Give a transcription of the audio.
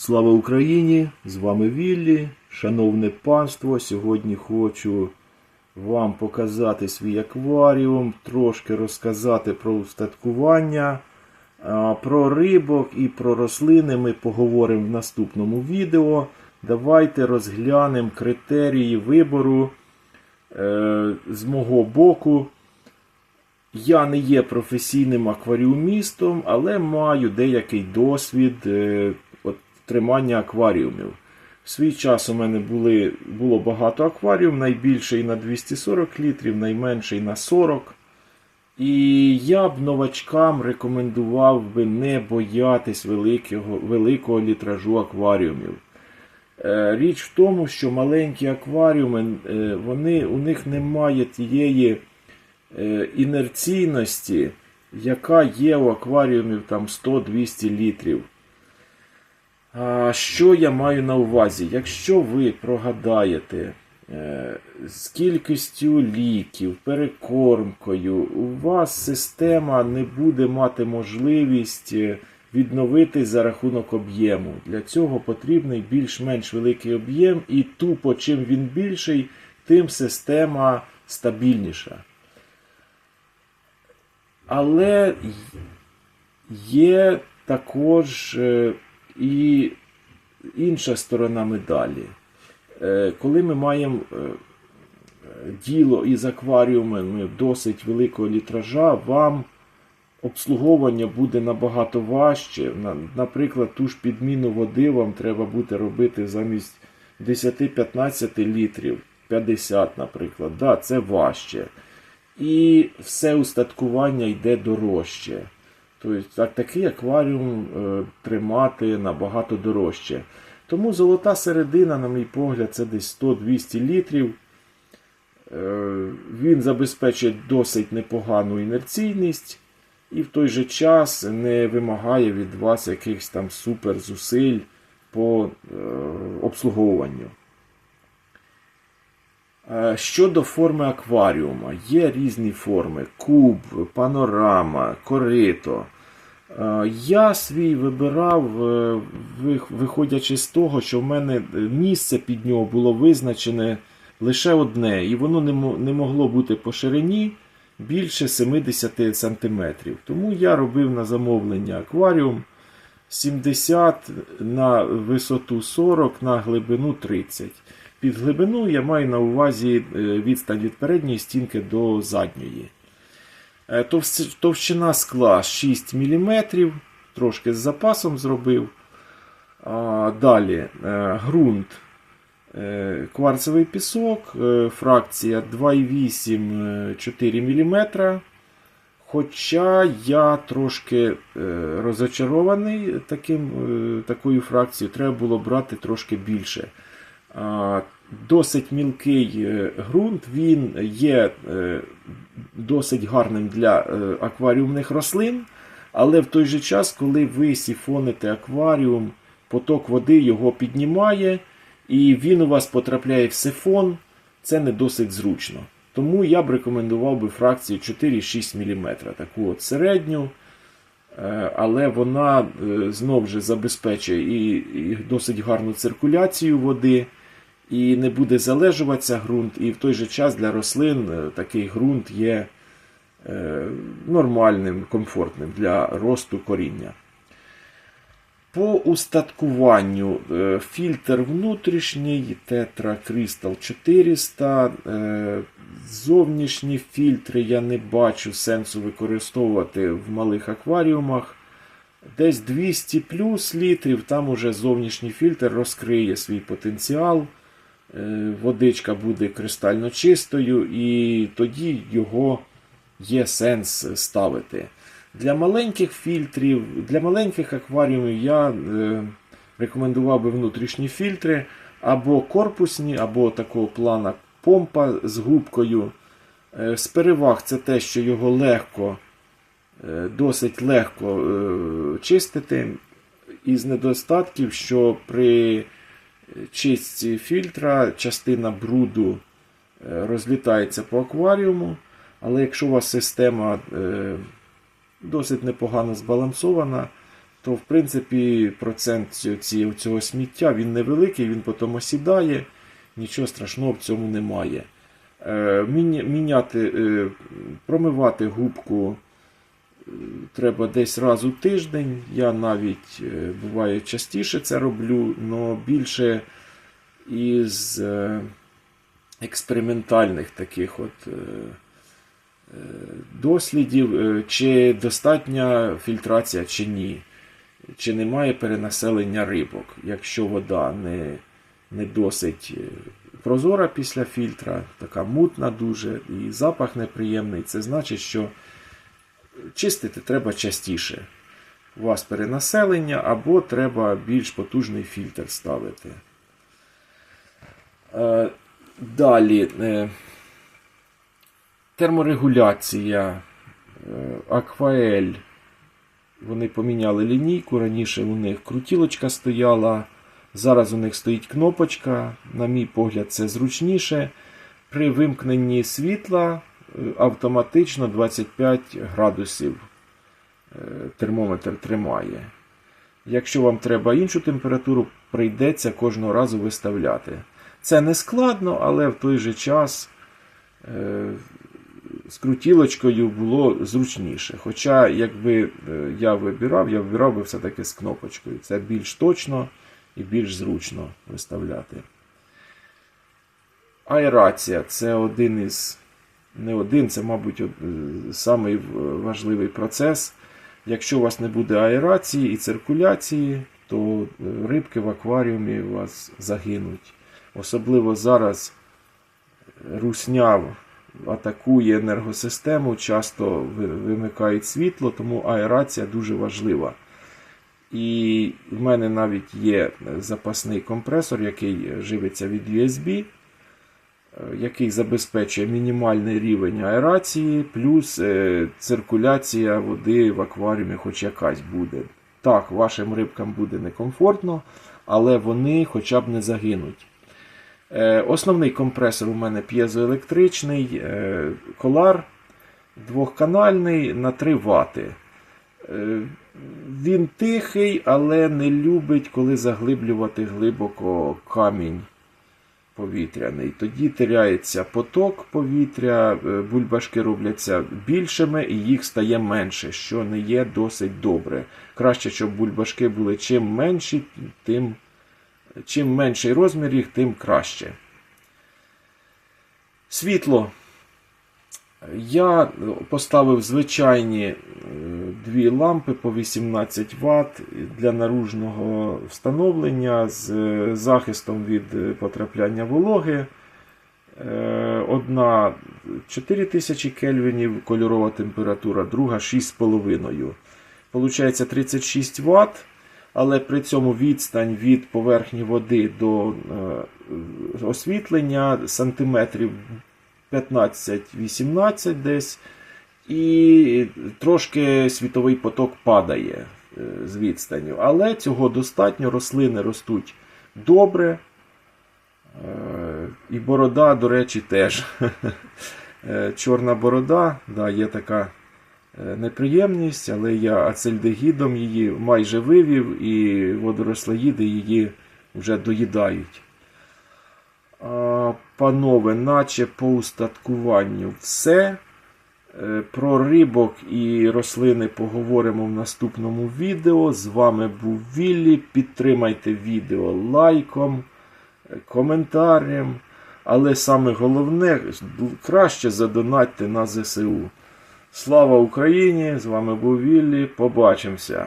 Слава Україні! З вами Віллі. Шановне панство, сьогодні хочу вам показати свій акваріум, трошки розказати про устаткування, про рибок і про рослини ми поговоримо в наступному відео. Давайте розглянемо критерії вибору е, з мого боку. Я не є професійним акваріумістом, але маю деякий досвід е, тримання акваріумів. В свій час у мене були, було багато акваріум, найбільший на 240 літрів, найменший на 40. І я б новачкам рекомендував би не боятись великого, великого літражу акваріумів. Е, Річ в тому, що маленькі акваріуми, е, вони, у них немає тієї е, інерційності, яка є у акваріумів там 100-200 літрів. Що я маю на увазі? Якщо ви прогадаєте е, з кількістю ліків, перекормкою, у вас система не буде мати можливість е, відновити за рахунок об'єму. Для цього потрібний більш-менш великий об'єм, і тупо, чим він більший, тим система стабільніша. Але є також е, і інша сторона медалі. Е, Коли ми маємо е, діло із акваріумами досить великого літража, вам обслуговування буде набагато важче. Наприклад, ту ж підміну води вам треба буде робити замість 10-15 літрів, 50, наприклад. Да, це важче. І все устаткування йде дорожче. Тобто так, такий акваріум е, тримати набагато дорожче. Тому золота середина, на мій погляд, це десь 100-200 літрів. Е, він забезпечує досить непогану інерційність і в той же час не вимагає від вас якихось там суперзусиль по е, обслуговуванню. Щодо форми акваріума, є різні форми: куб, панорама, корито. Е, Я свій вибирав, е, виходячи з того, що в мене місце під нього було визначене лише одне, і воно не могло бути по ширині більше 70 см. Тому я робив на замовлення акваріум 70 на висоту 40, на глибину 30. Під глибину я маю на увазі е, відстань від передньої стінки до задньої. Е, Товщина скла 6 мм, трошки з запасом зробив. Далі е, ґрунт, е, кварцевий пісок, фракція 2,8 4 мм. Хоча я трошки розочарований таким, такою фракцією, треба було брати трошки більше. Досить мілкий е, ґрунт, він є е, досить гарним для е, акваріумних рослин, але в той же час, коли ви сіфоните акваріум, поток води його піднімає, і він у вас потрапляє в сифон, це не досить зручно. Тому я б рекомендував би фракцію 4-6 мм, таку от середню. Але вона е, знов же забезпечує і досить гарну циркуляцію води, і не буде залежуватися ґрунт, і в той же час для рослин е, такий ґрунт є е, нормальним, комфортним для росту коріння. По устаткуванню е, фільтр внутрішній Tetra Crystal 400. е, Зовнішні фільтри я не бачу сенсу використовувати в малих акваріумах. Десь 200 плюс літрів, там уже зовнішній фільтр розкриє свій потенціал. Е, Водичка буде кристально чистою, і тоді його є сенс ставити. Для маленьких фільтрів, для маленьких акваріумів я е, рекомендував би внутрішні фільтри або корпусні, або такого плана помпа з губкою. Е, з переваг це те, що його легко, досить легко чистити. Із недостатків, що при чистці фільтра частина бруду е, розлітається по акваріуму. Але якщо у вас система е, досить непогано збалансована, то в принципі процент цього сміття він невеликий, він потім осідає, нічого страшного в цьому немає. Е, Міняти, промивати губку треба десь раз у тиждень. Я навіть е, буває частіше це роблю, але більше із е, експериментальних таких от е, дослідів, чи достатня фільтрація, чи ні. Чи немає перенаселення рибок, якщо вода не, не досить прозора після фільтра, така мутна дуже, і запах неприємний, це значить, що чистити треба частіше. У вас перенаселення, або треба більш потужний фільтр ставити. Е, Далі. е, Терморегуляція, е, акваель. Вони поміняли лінійку. Раніше у них крутілочка стояла. Зараз у них стоїть кнопочка. На мій погляд, це зручніше. При вимкненні світла автоматично 25 градусів е, термометр тримає. Якщо вам треба іншу температуру, прийдеться кожного разу виставляти. Це не складно, але в той же час е, з крутілочкою було зручніше. Хоча, якби е, я вибирав, я вибирав би все-таки з кнопочкою. Це більш точно і більш зручно виставляти. Аерація це один із. Не один, це, мабуть, е, самий важливий процес. Якщо у вас не буде аерації і циркуляції, то е, рибки в акваріумі у вас загинуть. Особливо зараз русня атакує енергосистему, часто вимикають світло, тому аерація дуже важлива. І в мене навіть є запасний компресор, який живиться від USB, е, який забезпечує мінімальний рівень аерації, плюс е, циркуляція води в акваріумі хоч якась буде. Так, вашим рибкам буде некомфортно, але вони хоча б не загинуть. Е, Основний компресор у мене п'єзоелектричний, е, колар двохканальний на 3 Вт. Е, Він тихий, але не любить, коли заглиблювати глибоко камінь повітряний. Тоді теряється поток повітря, е, бульбашки робляться більшими і їх стає менше, що не є досить добре. Краще, щоб бульбашки були чим менші, тим чим менший розмір їх, тим краще. Світло. Я поставив звичайні е, дві лампи по 18 Вт для наружного встановлення з е, захистом від е, потрапляння вологи. Е, Одна 4000 кельвінів кольорова температура, друга 6,5. Получається 36 Вт, але при цьому відстань від поверхні води до освітлення сантиметрів 15-18 десь. І трошки світовий поток падає е, з відстанню. Але цього достатньо, рослини ростуть добре. Е, І борода, до речі, теж. Е, Чорна борода, да, є така неприємність, але я ацельдегідом її майже вивів, і водорослоїди її вже доїдають. Панове, наче по устаткуванню все. Е, Про рибок і рослини поговоримо в наступному відео. З вами був Віллі. Підтримайте відео лайком, е, коментарем. Але саме головне, краще задонатьте на ЗСУ. Слава Україні! З вами був Віллі. Побачимося!